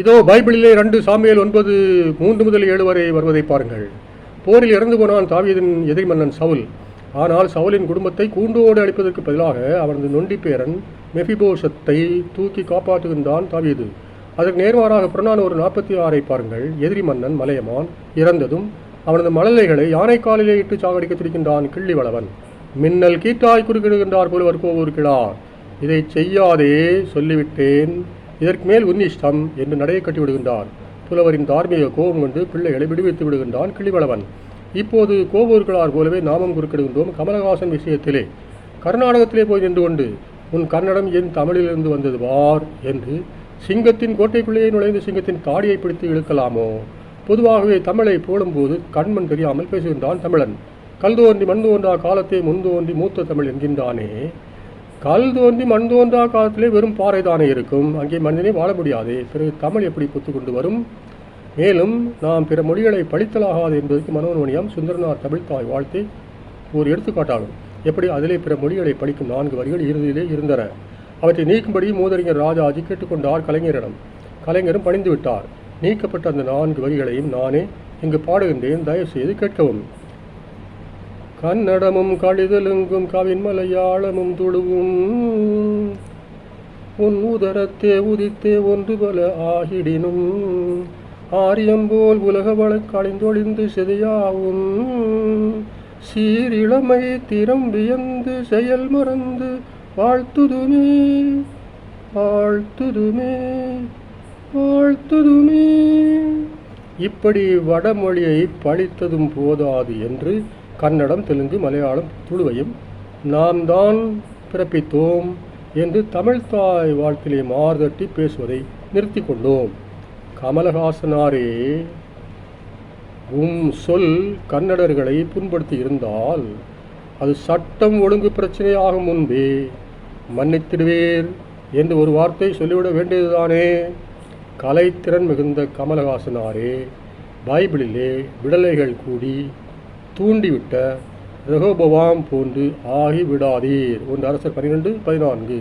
இதோ பைபிளிலே ரெண்டு சாமியல் ஒன்பது மூன்று முதல் ஏழு வரை வருவதை பாருங்கள். போரில் இறந்து போனான் தாவியதின் எதிரி மன்னன் சவுல். ஆனால் சவுலின் குடும்பத்தை கூண்டோடு அழிப்பதற்கு பதிலாக அவனது நொண்டி பேரன் மெஃபிபோஷத்தை தூக்கி காப்பாற்றுகின்றான் தாவியது அதற்கு நேர்மாறாக புறநான ஒரு நாற்பத்தி ஆறை பாருங்கள். எதிரி மன்னன் மலையமான் இறந்ததும் அவனது மழலைகளை யானைக்காலிலே இட்டு சாகடிக்க துடிக்கின்றான் கிள்ளி வளவன். மின்னல் கீட்டாய் குறுக்கிடுகின்றார் போல் கோவூர் கிழார் இதை செய்யாதே சொல்லிவிட்டேன். இதற்கு மேல் உன்னிஷ்டம் என்று நடையை கட்டி விடுகின்றான் புலவரின் தார்மீக கோபம் கொண்டு பிள்ளைகளை விடுவித்து விடுகின்றான் கிளிவளவன். இப்போது கோவூர்களார் போலவே நாமம் குறுக்கிடுகின்றோம் கமலஹாசன் விஷயத்திலே. கர்நாடகத்திலே போய் நின்று கொண்டு உன் கன்னடம் என் தமிழிலிருந்து வந்தது வார் என்று சிங்கத்தின் கோட்டைக்குள்ளேயே நுழைந்து சிங்கத்தின் தாடியை பிடித்து இழுக்கலாமோ? பொதுவாகவே தமிழை போடும்போது கண்மண் தெரியாமல் பேசுகின்றான் தமிழன். கல் தோன்றி மண் தோன்றா காலத்தை முன் தோன்றி மூத்த தமிழ் என்கின்றானே? கல் தோன்றி மண் தோன்றா காலத்திலே வெறும் பாறை தானே இருக்கும். அங்கே மனிதனே வாழ முடியாதே. பிறகு தமிழ் எப்படி புத்து கொண்டு வரும்? மேலும் நாம் பிற மொழிகளை படித்தலாகாது என்பதற்கு மனோன்மணியம் சுந்தரனார் தமிழ்தாய் வாழ்த்தை ஒரு எடுத்துக்காட்டாகும். எப்படி அதிலே பிற மொழிகளை படிக்கும் நான்கு வரிகள் இறுதியிலே இருந்தன. அவற்றை நீக்கும்படி மூதறிஞர் ராஜாஜி கேட்டுக்கொண்டார் கலைஞரிடம். கலைஞரும் பணிந்து விட்டார் நீக்கப்பட்ட அந்த நான்கு வரிகளையும் நானே இங்கு பாடுகின்றேன். தயவு செய்து கேட்கவும். கன்னடமும் கழிதலுங்கும் கவின் மலையாளமும் துழுவும். உன் உதரத்தே உதித்தே ஒன்று பல ஆகிடினும். ஆரியம்போல் உலக வழக்கழிந்தொழிந்து செதையாவும். சீரிளமை திறம் வியந்து செயல் மறந்து வாழ்த்துதுமே வாழ்த்துதுமே வாழ்த்துதுமே. இப்படி வடமொழியை பழித்ததும் போதாது என்று கன்னடம் தெலுங்கு மலையாளம் துளுவையும் நாம் தான் பிறப்பித்தோம் என்று தமிழ்தாய் வாழ்த்திலே மார்தட்டி பேசுவதை நிறுத்தி கொண்டோம். கமலஹாசனாரே உம் சொல் கன்னடர்களை புண்படுத்தி இருந்தால் அது சட்டம் ஒழுங்கு பிரச்சனையாகும் முன்பே மன்னித்திடுவேர் என்று ஒரு வார்த்தை சொல்லிவிட வேண்டியதுதானே? கலைத்திறன் மிகுந்த கமலஹாசனாரே பைபிளிலே விடலைகள் கூடி தூண்டிவிட்ட ரெகோபவாம் போன்று ஆகிவிடாதீர். ஒன்று அரசர் பன்னிரெண்டு பதினான்கு.